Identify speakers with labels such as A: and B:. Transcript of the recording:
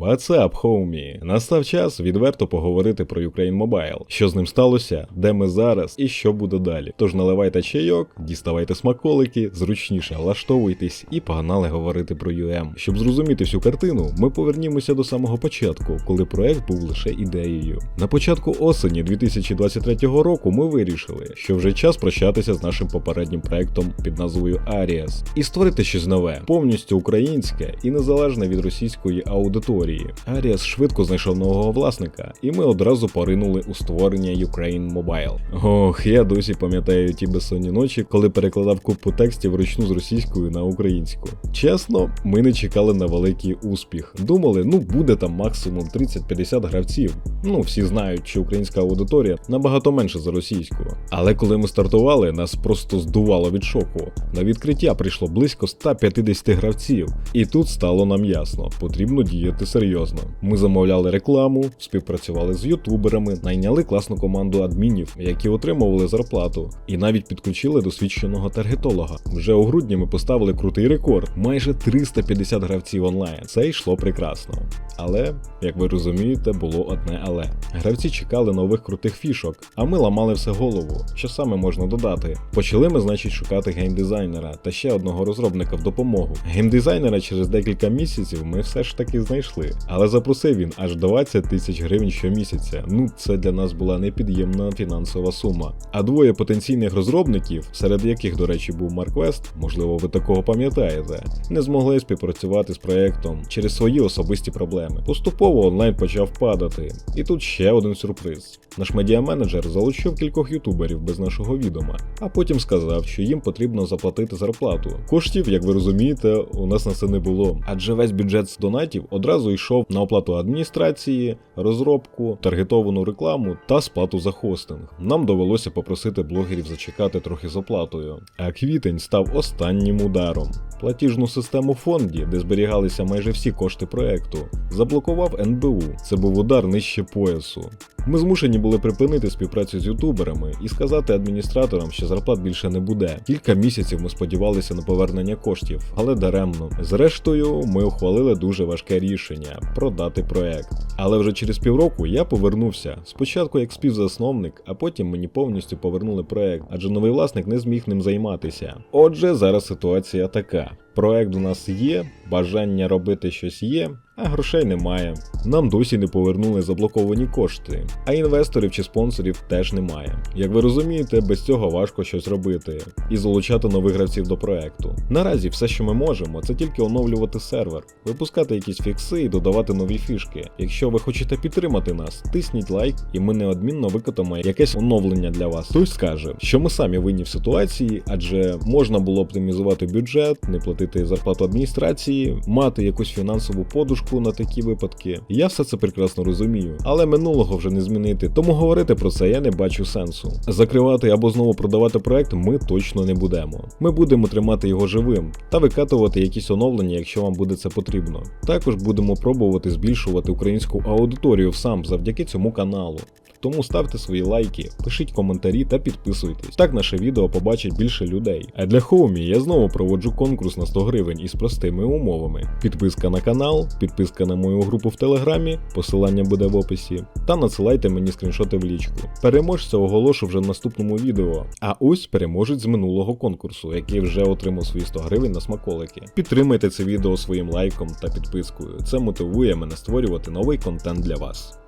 A: What's homie? Настав час відверто поговорити про Ukraine Mobile. Що з ним сталося, де ми зараз і що буде далі. Тож наливайте чайок, діставайте смаколики, зручніше влаштовуйтесь і погнали говорити про UM. Щоб зрозуміти всю картину, ми повернімося до самого початку, коли проект був лише ідеєю. На початку осені 2023 року ми вирішили, що вже час прощатися з нашим попереднім проектом під назвою Arias і створити щось нове, повністю українське і незалежне від російської аудиторії. Аріас швидко знайшов нового власника, і ми одразу поринули у створення Ukraine Mobile. Ох, я досі пам'ятаю ті безсонні ночі, коли перекладав купу текстів вручну з російської на українську. Чесно, ми не чекали на великий успіх. Думали, ну буде там максимум 30-50 гравців. Ну, всі знають, що українська аудиторія набагато менше за російську. Але коли ми стартували, нас просто здувало від шоку. На відкриття прийшло близько 150 гравців, і тут стало нам ясно, потрібно діяти серйозно. Ми замовляли рекламу, співпрацювали з ютуберами, найняли класну команду адмінів, які отримували зарплату, і навіть підключили досвідченого таргетолога. Вже у грудні ми поставили крутий рекорд майже 350 гравців онлайн. Це йшло прекрасно. Але, як ви розумієте, було одне але. Гравці чекали нових крутих фішок, а ми ламали все голову. Що саме можна додати? Почали ми, значить, шукати геймдизайнера та ще одного розробника в допомогу. Геймдизайнера через декілька місяців ми все ж таки знайшли, але запросив він аж 20 тисяч гривень щомісяця. Ну, це для нас була непід'ємна фінансова сума. А двоє потенційних розробників, серед яких, до речі, був Марквест, можливо, ви такого пам'ятаєте, не змогли співпрацювати з проектом через свої особисті проблеми. Поступово онлайн почав падати. І тут ще один сюрприз. Наш медіаменеджер залучив кількох ютуберів без нашого відома, а потім сказав, що їм потрібно заплатити зарплату. Коштів, як ви розумієте, у нас на це не було, адже весь бюджет з донатів одразу йшов на оплату адміністрації, розробку, таргетовану рекламу та сплату за хостинг. Нам довелося попросити блогерів зачекати трохи з оплатою. А квітень став останнім ударом. Платіжну систему фонді, де зберігалися майже всі кошти проекту, заблокував НБУ. Це був удар нижче поясу. Ми змушені були припинити співпрацю з ютуберами і сказати адміністраторам, що зарплат більше не буде. Кілька місяців ми сподівалися на повернення коштів, але даремно. Зрештою, ми ухвалили дуже важке рішення продати проект. Але вже через півроку я повернувся. Спочатку як співзасновник, а потім мені повністю повернули проект, адже новий власник не зміг ним займатися. Отже, зараз ситуація така. Проект у нас є, бажання робити щось є, а грошей немає. Нам досі не повернули заблоковані кошти, а інвесторів чи спонсорів теж немає. Як ви розумієте, без цього важко щось робити і залучати нових гравців до проекту. Наразі все, що ми можемо, це тільки оновлювати сервер, випускати якісь фікси і додавати нові фішки. Якщо ви хочете підтримати нас, тисніть лайк, і ми неодмінно викотимо якесь оновлення для вас. Хтось скаже, що ми самі винні в ситуації, адже можна було оптимізувати бюджет, не платити зарплату адміністрації, мати якусь фінансову подушку на такі випадки. Я все це прекрасно розумію, але минулого вже не змінити, тому говорити про це я не бачу сенсу. Закривати або знову продавати проект ми точно не будемо. Ми будемо тримати його живим та викатувати якісь оновлення, якщо вам буде це потрібно. Також будемо пробувати збільшувати українську аудиторію сам завдяки цьому каналу. Тому ставте свої лайки, пишіть коментарі та підписуйтесь. Так наше відео побачить більше людей. А для Хоумі я знову проводжу конкурс на 100 гривень із простими умовами: підписка на канал, підписка на мою групу в телеграмі, посилання буде в описі, та надсилайте мені скріншоти в лічку. Переможця оголошу вже в наступному відео. А ось переможець з минулого конкурсу, який вже отримав свої 100 гривень на смаколики. Підтримайте це відео своїм лайком та підпискою. Це мотивує мене створювати новий контент для вас.